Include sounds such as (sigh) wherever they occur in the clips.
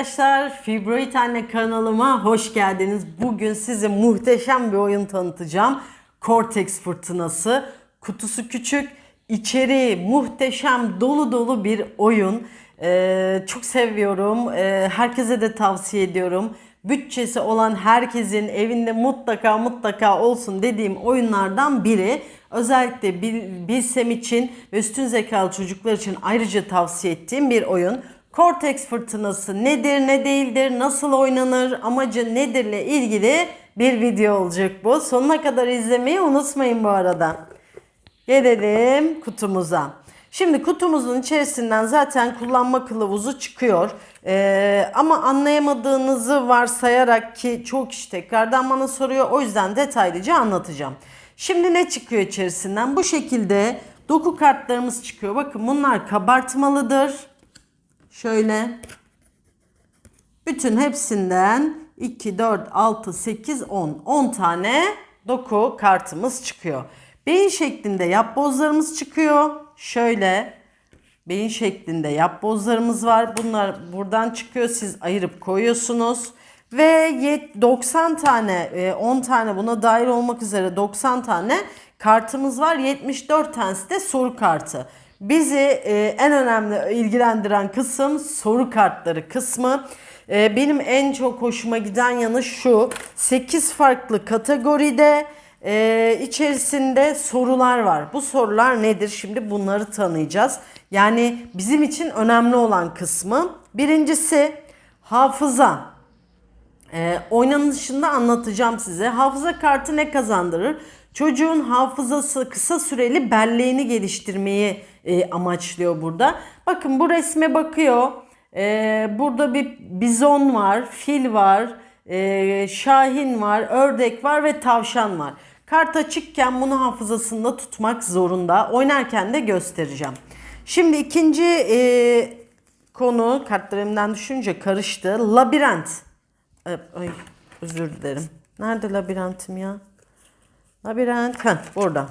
Arkadaşlar, Fibroid Anne kanalıma hoş geldiniz. Bugün size muhteşem bir oyun tanıtacağım. Cortex Fırtınası. Kutusu küçük, içeriği muhteşem, dolu dolu bir oyun. Ee, çok seviyorum, Ee, herkese de tavsiye ediyorum. Bütçesi olan herkesin evinde mutlaka mutlaka olsun dediğim oyunlardan biri. Özellikle Bil- Bilsem için ve üstün zekalı çocuklar için ayrıca tavsiye ettiğim bir oyun. Cortex fırtınası nedir, ne değildir, nasıl oynanır, amacı nedirle ilgili bir video olacak bu. Sonuna kadar izlemeyi unutmayın bu arada. Gelelim kutumuza. Şimdi kutumuzun içerisinden zaten kullanma kılavuzu çıkıyor. Ee, ama anlayamadığınızı varsayarak ki çok kişi tekrardan bana soruyor. O yüzden detaylıca anlatacağım. Şimdi ne çıkıyor içerisinden? Bu şekilde doku kartlarımız çıkıyor. Bakın bunlar kabartmalıdır. Şöyle. Bütün hepsinden 2, 4, 6, 8, 10. 10 tane doku kartımız çıkıyor. Beyin şeklinde yapbozlarımız çıkıyor. Şöyle beyin şeklinde yapbozlarımız var. Bunlar buradan çıkıyor. Siz ayırıp koyuyorsunuz. Ve yet- 90 tane, e, 10 tane buna dahil olmak üzere 90 tane kartımız var. 74 tanesi de soru kartı. Bizi e, en önemli ilgilendiren kısım soru kartları kısmı. E, benim en çok hoşuma giden yanı şu. 8 farklı kategoride e, içerisinde sorular var. Bu sorular nedir? Şimdi bunları tanıyacağız. Yani bizim için önemli olan kısmı. Birincisi hafıza. Ee, oynanışında anlatacağım size. Hafıza kartı ne kazandırır? Çocuğun hafızası kısa süreli belleğini geliştirmeyi e, amaçlıyor burada. Bakın bu resme bakıyor. Ee, burada bir bizon var, fil var, e, şahin var, ördek var ve tavşan var. Kart açıkken bunu hafızasında tutmak zorunda. Oynarken de göstereceğim. Şimdi ikinci e, konu kartlarımdan düşünce karıştı. Labirent. Ay, ay, özür dilerim. Nerede labirentim ya? Labirent. Heh, burada.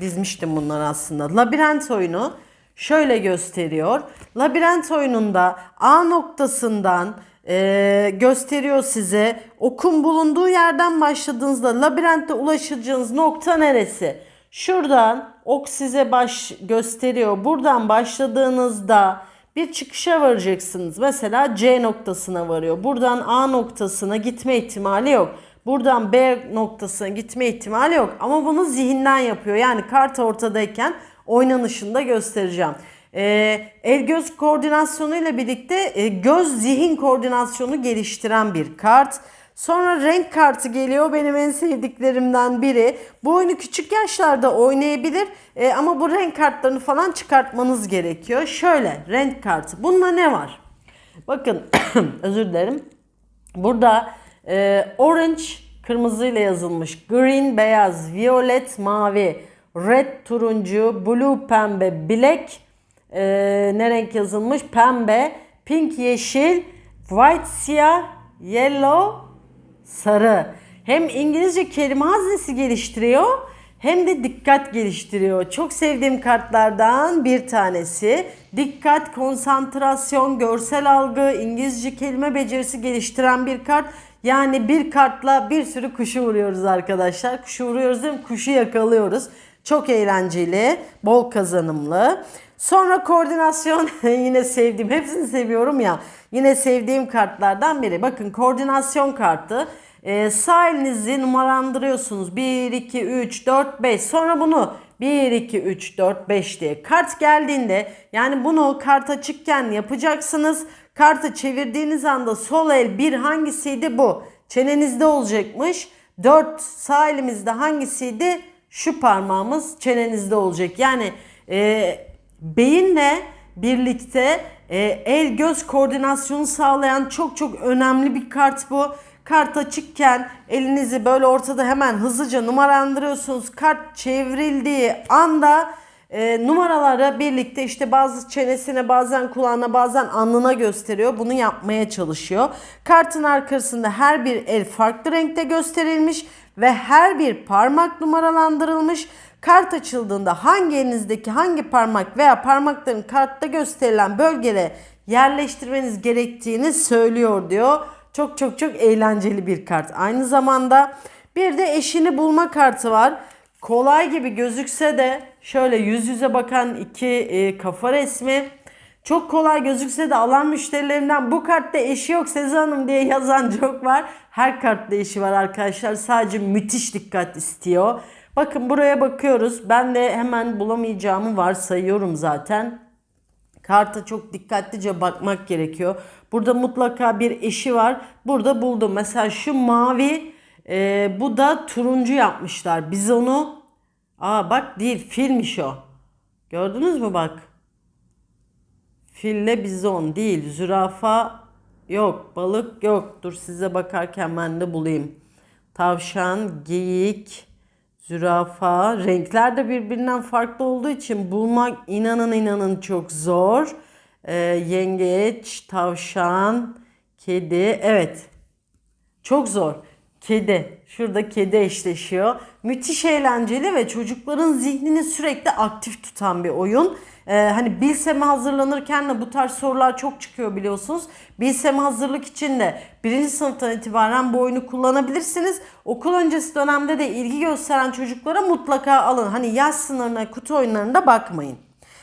Dizmiştim bunları aslında. Labirent oyunu şöyle gösteriyor. Labirent oyununda A noktasından e, gösteriyor size. Okun bulunduğu yerden başladığınızda labirentte ulaşacağınız nokta neresi? Şuradan ok size baş gösteriyor. Buradan başladığınızda bir çıkışa varacaksınız. Mesela C noktasına varıyor. Buradan A noktasına gitme ihtimali yok. Buradan B noktasına gitme ihtimali yok. Ama bunu zihinden yapıyor. Yani kart ortadayken oynanışında göstereceğim. Ee, el göz koordinasyonu ile birlikte e, göz zihin koordinasyonu geliştiren bir kart. Sonra renk kartı geliyor benim en sevdiklerimden biri. Bu oyunu küçük yaşlarda oynayabilir e, ama bu renk kartlarını falan çıkartmanız gerekiyor. Şöyle renk kartı. Bunda ne var? Bakın (clears throat) özür dilerim. Burada e, orange kırmızıyla yazılmış, green beyaz, violet mavi, red turuncu, blue pembe, black e, ne renk yazılmış? Pembe, pink yeşil, white siyah, yellow sarı. Hem İngilizce kelime haznesi geliştiriyor hem de dikkat geliştiriyor. Çok sevdiğim kartlardan bir tanesi. Dikkat, konsantrasyon, görsel algı, İngilizce kelime becerisi geliştiren bir kart. Yani bir kartla bir sürü kuşu vuruyoruz arkadaşlar. Kuşu vuruyoruz değil mi? Kuşu yakalıyoruz. Çok eğlenceli, bol kazanımlı. Sonra koordinasyon (laughs) yine sevdiğim, hepsini seviyorum ya. Yine sevdiğim kartlardan biri. Bakın koordinasyon kartı. Ee, sağ elinizi numaralandırıyorsunuz. 1, 2, 3, 4, 5. Sonra bunu 1, 2, 3, 4, 5 diye. Kart geldiğinde yani bunu kart açıkken yapacaksınız. Kartı çevirdiğiniz anda sol el bir hangisiydi bu? Çenenizde olacakmış. 4 sağ elimizde hangisiydi? Şu parmağımız çenenizde olacak. Yani e, beyinle birlikte e, el göz koordinasyonu sağlayan çok çok önemli bir kart bu. Kart açıkken elinizi böyle ortada hemen hızlıca numaralandırıyorsunuz. Kart çevrildiği anda e, numaraları birlikte işte bazı çenesine bazen kulağına bazen alnına gösteriyor. Bunu yapmaya çalışıyor. Kartın arkasında her bir el farklı renkte gösterilmiş ve her bir parmak numaralandırılmış. Kart açıldığında hangi elinizdeki hangi parmak veya parmakların kartta gösterilen bölgede yerleştirmeniz gerektiğini söylüyor diyor. Çok çok çok eğlenceli bir kart. Aynı zamanda bir de eşini bulma kartı var. Kolay gibi gözükse de şöyle yüz yüze bakan iki e, kafa resmi. Çok kolay gözükse de alan müşterilerimden bu kartta eşi yok Sezen Hanım diye yazan (laughs) çok var. Her kartta eşi var arkadaşlar. Sadece müthiş dikkat istiyor. Bakın buraya bakıyoruz. Ben de hemen bulamayacağımı varsayıyorum zaten. Karta çok dikkatlice bakmak gerekiyor. Burada mutlaka bir eşi var. Burada buldum. Mesela şu mavi e, bu da turuncu yapmışlar. Biz onu aa bak değil filmiş o. Gördünüz mü bak. Fille bizon değil. Zürafa yok. Balık yok. Dur size bakarken ben de bulayım. Tavşan, geyik, zürafa. Renkler de birbirinden farklı olduğu için bulmak inanın inanın çok zor. Ee, yengeç, tavşan, kedi. Evet. Çok zor. Kedi. Şurada kedi eşleşiyor. Müthiş eğlenceli ve çocukların zihnini sürekli aktif tutan bir oyun. Ee, hani Bilsem'e hazırlanırken de bu tarz sorular çok çıkıyor biliyorsunuz. Bilsem'e hazırlık için de birinci sınıftan itibaren bu oyunu kullanabilirsiniz. Okul öncesi dönemde de ilgi gösteren çocuklara mutlaka alın. Hani yaş sınırına kutu oyunlarında bakmayın.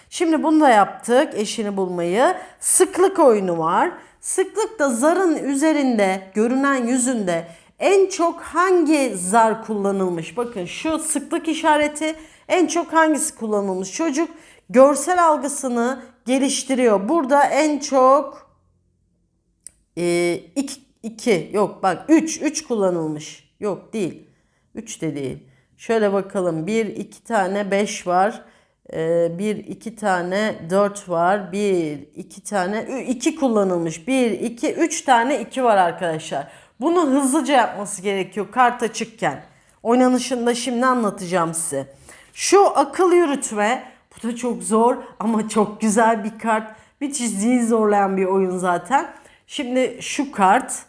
Şimdi bunu da yaptık eşini bulmayı. Sıklık oyunu var. Sıklıkta zarın üzerinde görünen yüzünde en çok hangi zar kullanılmış? Bakın şu sıklık işareti en çok hangisi kullanılmış? Çocuk görsel algısını geliştiriyor. Burada en çok 2 2 yok bak 3 3 kullanılmış. Yok değil. 3 de değil. Şöyle bakalım. 1 2 tane 5 var. 1 2 tane 4 var. 1 2 tane 2 kullanılmış. 1 2 3 tane 2 var arkadaşlar. Bunu hızlıca yapması gerekiyor kart açıkken. Oynanışında şimdi anlatacağım size. Şu akıl yürütme bu da çok zor ama çok güzel bir kart. Müthiş zihin zorlayan bir oyun zaten. Şimdi şu kart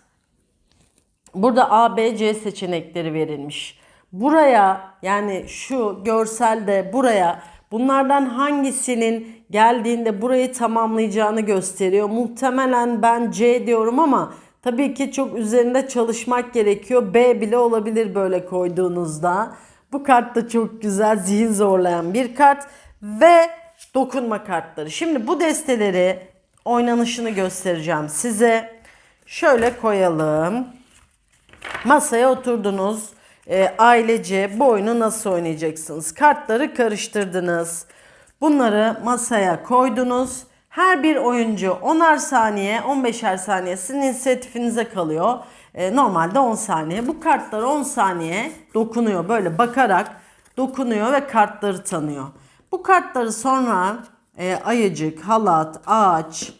burada A, B, C seçenekleri verilmiş. Buraya yani şu görselde buraya bunlardan hangisinin geldiğinde burayı tamamlayacağını gösteriyor. Muhtemelen ben C diyorum ama tabii ki çok üzerinde çalışmak gerekiyor. B bile olabilir böyle koyduğunuzda. Bu kart da çok güzel zihin zorlayan bir kart ve dokunma kartları. Şimdi bu desteleri oynanışını göstereceğim size. Şöyle koyalım. Masaya oturdunuz. E, ailece bu oyunu nasıl oynayacaksınız? Kartları karıştırdınız. Bunları masaya koydunuz. Her bir oyuncu 10'ar saniye, 15'er saniye sizin inisiyatifinize kalıyor. E, normalde 10 saniye. Bu kartlar 10 saniye dokunuyor. Böyle bakarak dokunuyor ve kartları tanıyor. Bu kartları sonra e, ayıcık, halat, ağaç,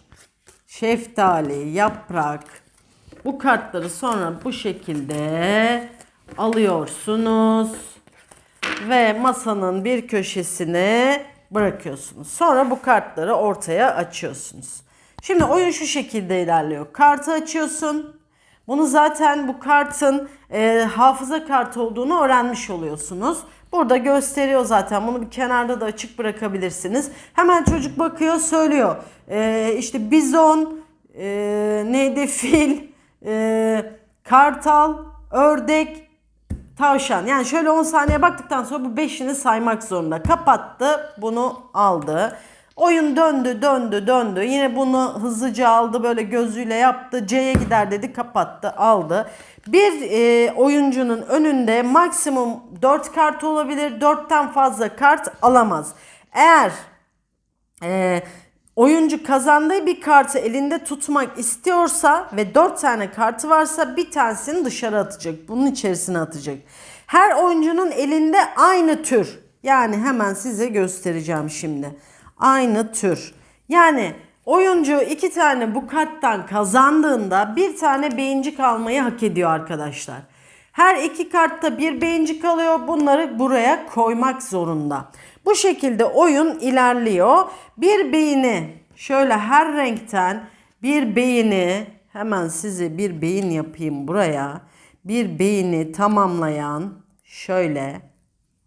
şeftali, yaprak bu kartları sonra bu şekilde alıyorsunuz ve masanın bir köşesine bırakıyorsunuz. Sonra bu kartları ortaya açıyorsunuz. Şimdi oyun şu şekilde ilerliyor. Kartı açıyorsun. Bunu zaten bu kartın e, hafıza kartı olduğunu öğrenmiş oluyorsunuz. Burada gösteriyor zaten. Bunu bir kenarda da açık bırakabilirsiniz. Hemen çocuk bakıyor söylüyor. E, işte bizon, e, neydi fil, e, kartal, ördek, tavşan. Yani şöyle 10 saniye baktıktan sonra bu 5'ini saymak zorunda. Kapattı, bunu aldı. Oyun döndü, döndü, döndü. Yine bunu hızlıca aldı, böyle gözüyle yaptı. C'ye gider dedi, kapattı, aldı. Bir e, oyuncunun önünde maksimum 4 kart olabilir. 4'ten fazla kart alamaz. Eğer e, oyuncu kazandığı bir kartı elinde tutmak istiyorsa ve 4 tane kartı varsa bir tanesini dışarı atacak. Bunun içerisine atacak. Her oyuncunun elinde aynı tür. Yani hemen size göstereceğim şimdi. Aynı tür. Yani oyuncu iki tane bu karttan kazandığında bir tane beyincik almayı hak ediyor arkadaşlar. Her iki kartta bir beyincik alıyor. Bunları buraya koymak zorunda. Bu şekilde oyun ilerliyor. Bir beyni şöyle her renkten bir beyni hemen size bir beyin yapayım buraya. Bir beyni tamamlayan şöyle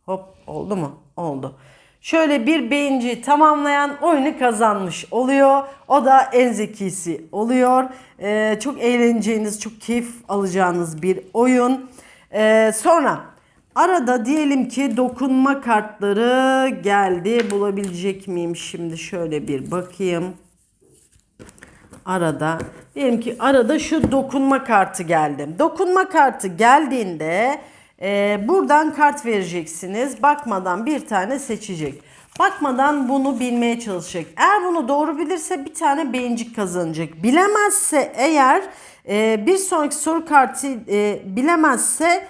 hop oldu mu? Oldu. şöyle bir beyinciyi tamamlayan oyunu kazanmış oluyor. O da en zekisi oluyor. Ee, çok eğleneceğiniz, çok keyif alacağınız bir oyun. Ee, sonra arada diyelim ki dokunma kartları geldi. Bulabilecek miyim şimdi şöyle bir bakayım arada diyelim ki arada şu dokunma kartı geldi. Dokunma kartı geldiğinde e, buradan kart vereceksiniz. Bakmadan bir tane seçecek. Bakmadan bunu bilmeye çalışacak. Eğer bunu doğru bilirse bir tane beyincik kazanacak. Bilemezse eğer e, bir sonraki soru kartı e, bilemezse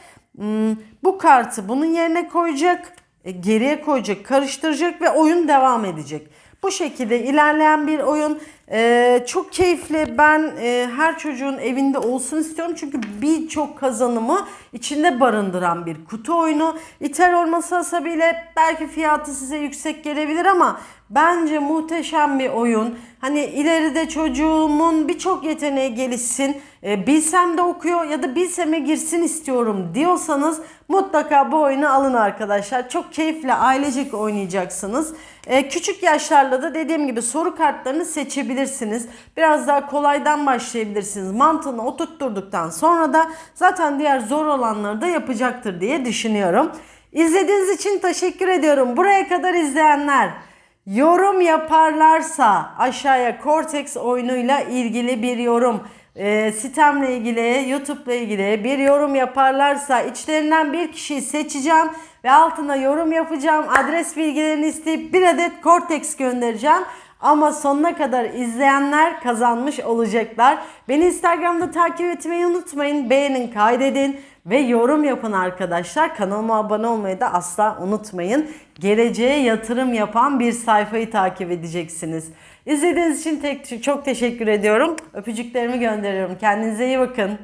bu kartı bunun yerine koyacak, e, geriye koyacak, karıştıracak ve oyun devam edecek. Bu şekilde ilerleyen bir oyun. Ee, çok keyifli. Ben e, her çocuğun evinde olsun istiyorum. Çünkü birçok kazanımı içinde barındıran bir kutu oyunu. İthal olması hasebiyle belki fiyatı size yüksek gelebilir ama bence muhteşem bir oyun. Hani ileride çocuğumun birçok yeteneği gelişsin. e, bilsem de okuyor ya da bilseme girsin istiyorum diyorsanız mutlaka bu oyunu alın arkadaşlar. Çok keyifle ailecek oynayacaksınız. E, küçük yaşlarla da dediğim gibi soru kartlarını seçebilirsiniz. Biraz daha kolaydan başlayabilirsiniz. Mantığını oturtturduktan sonra da zaten diğer zor olanları da yapacaktır diye düşünüyorum. İzlediğiniz için teşekkür ediyorum. Buraya kadar izleyenler yorum yaparlarsa aşağıya Cortex oyunuyla ilgili bir yorum e, sitemle ilgili, YouTube'la ilgili bir yorum yaparlarsa içlerinden bir kişiyi seçeceğim ve altına yorum yapacağım. Adres bilgilerini isteyip bir adet Cortex göndereceğim. Ama sonuna kadar izleyenler kazanmış olacaklar. Beni Instagram'da takip etmeyi unutmayın. Beğenin, kaydedin ve yorum yapın arkadaşlar. Kanalıma abone olmayı da asla unutmayın. Geleceğe yatırım yapan bir sayfayı takip edeceksiniz. İzlediğiniz için tek, çok teşekkür ediyorum. Öpücüklerimi gönderiyorum. Kendinize iyi bakın.